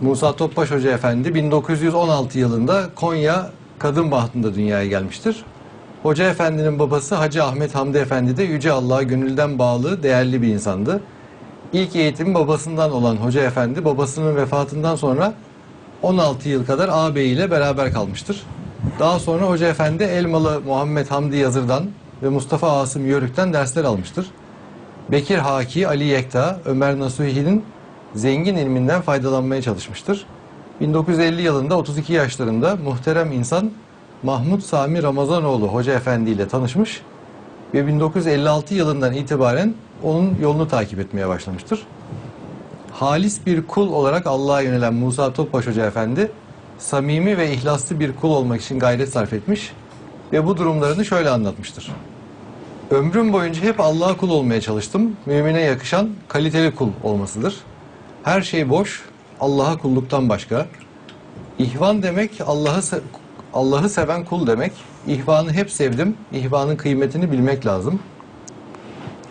Musa Topbaş Hoca Efendi 1916 yılında Konya Kadın Bahtı'nda dünyaya gelmiştir. Hoca Efendi'nin babası Hacı Ahmet Hamdi Efendi de Yüce Allah'a gönülden bağlı, değerli bir insandı. İlk eğitimi babasından olan Hoca Efendi babasının vefatından sonra 16 yıl kadar ağabey ile beraber kalmıştır. Daha sonra Hoca Efendi Elmalı Muhammed Hamdi Yazır'dan ve Mustafa Asım Yörük'ten dersler almıştır. Bekir Haki, Ali Yekta, Ömer Nasuhi'nin zengin ilminden faydalanmaya çalışmıştır. 1950 yılında 32 yaşlarında muhterem insan Mahmut Sami Ramazanoğlu Hoca Efendi ile tanışmış ve 1956 yılından itibaren onun yolunu takip etmeye başlamıştır. Halis bir kul olarak Allah'a yönelen Musa Topbaş Hoca Efendi samimi ve ihlaslı bir kul olmak için gayret sarf etmiş ve bu durumlarını şöyle anlatmıştır. Ömrüm boyunca hep Allah'a kul olmaya çalıştım. Mümine yakışan kaliteli kul olmasıdır. Her şey boş, Allah'a kulluktan başka. İhvan demek Allah'ı Allah'ı seven kul demek. İhvanı hep sevdim. İhvanın kıymetini bilmek lazım.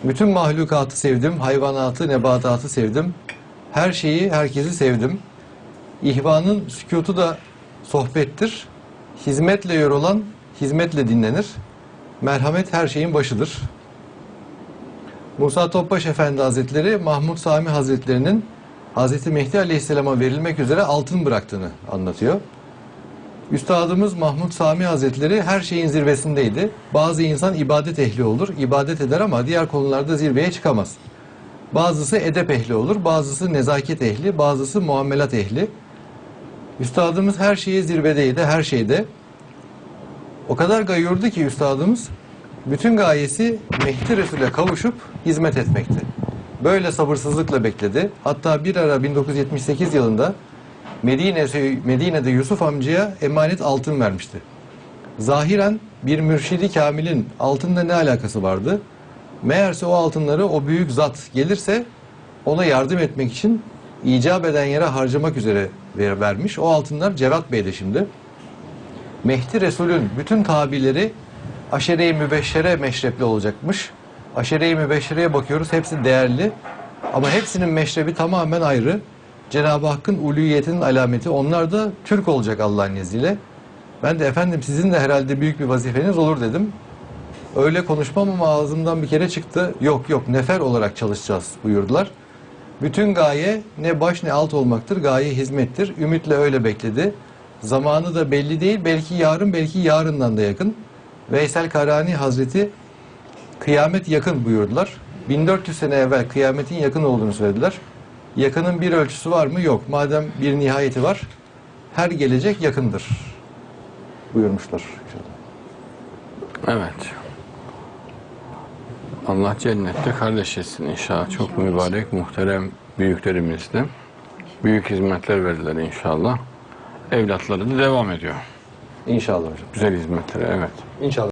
Bütün mahlukatı sevdim. Hayvanatı, nebatatı sevdim. Her şeyi, herkesi sevdim. İhvanın sükutu da sohbettir. Hizmetle yorulan hizmetle dinlenir. Merhamet her şeyin başıdır. Musa Topbaş Efendi Hazretleri Mahmud Sami Hazretlerinin Hazreti Mehdi Aleyhisselam'a verilmek üzere altın bıraktığını anlatıyor. Üstadımız Mahmud Sami Hazretleri her şeyin zirvesindeydi. Bazı insan ibadet ehli olur, ibadet eder ama diğer konularda zirveye çıkamaz. Bazısı edep ehli olur, bazısı nezaket ehli, bazısı muamelat ehli. Üstadımız her şeye zirvedeydi, her şeyde. O kadar gayurdu ki üstadımız bütün gayesi Mehdi Resul'e kavuşup hizmet etmekti. Böyle sabırsızlıkla bekledi. Hatta bir ara 1978 yılında Medine, Medine'de Yusuf amcaya emanet altın vermişti. Zahiren bir mürşidi kamilin altınla ne alakası vardı? Meğerse o altınları o büyük zat gelirse ona yardım etmek için icap eden yere harcamak üzere ver- vermiş. O altınlar Cevat Bey'de şimdi. Mehdi Resul'ün bütün tabileri aşere-i mübeşşere meşrepli olacakmış. Aşere-i mübeşşereye bakıyoruz hepsi değerli ama hepsinin meşrebi tamamen ayrı. Cenab-ı Hakk'ın uluyiyetinin alameti onlar da Türk olacak Allah'ın izniyle. Ben de efendim sizin de herhalde büyük bir vazifeniz olur dedim. Öyle konuşmam ama ağzımdan bir kere çıktı. Yok yok nefer olarak çalışacağız buyurdular. Bütün gaye ne baş ne alt olmaktır. Gaye hizmettir. Ümitle öyle bekledi. Zamanı da belli değil. Belki yarın belki yarından da yakın. Veysel Karani Hazreti kıyamet yakın buyurdular. 1400 sene evvel kıyametin yakın olduğunu söylediler. Yakının bir ölçüsü var mı? Yok. Madem bir nihayeti var, her gelecek yakındır buyurmuşlar. Evet. Allah cennette kardeş etsin inşallah. Çok mübarek, muhterem büyüklerimizle büyük hizmetler verdiler inşallah. Evlatları da devam ediyor. İnşallah hocam. Güzel hizmetlere evet. İnşallah.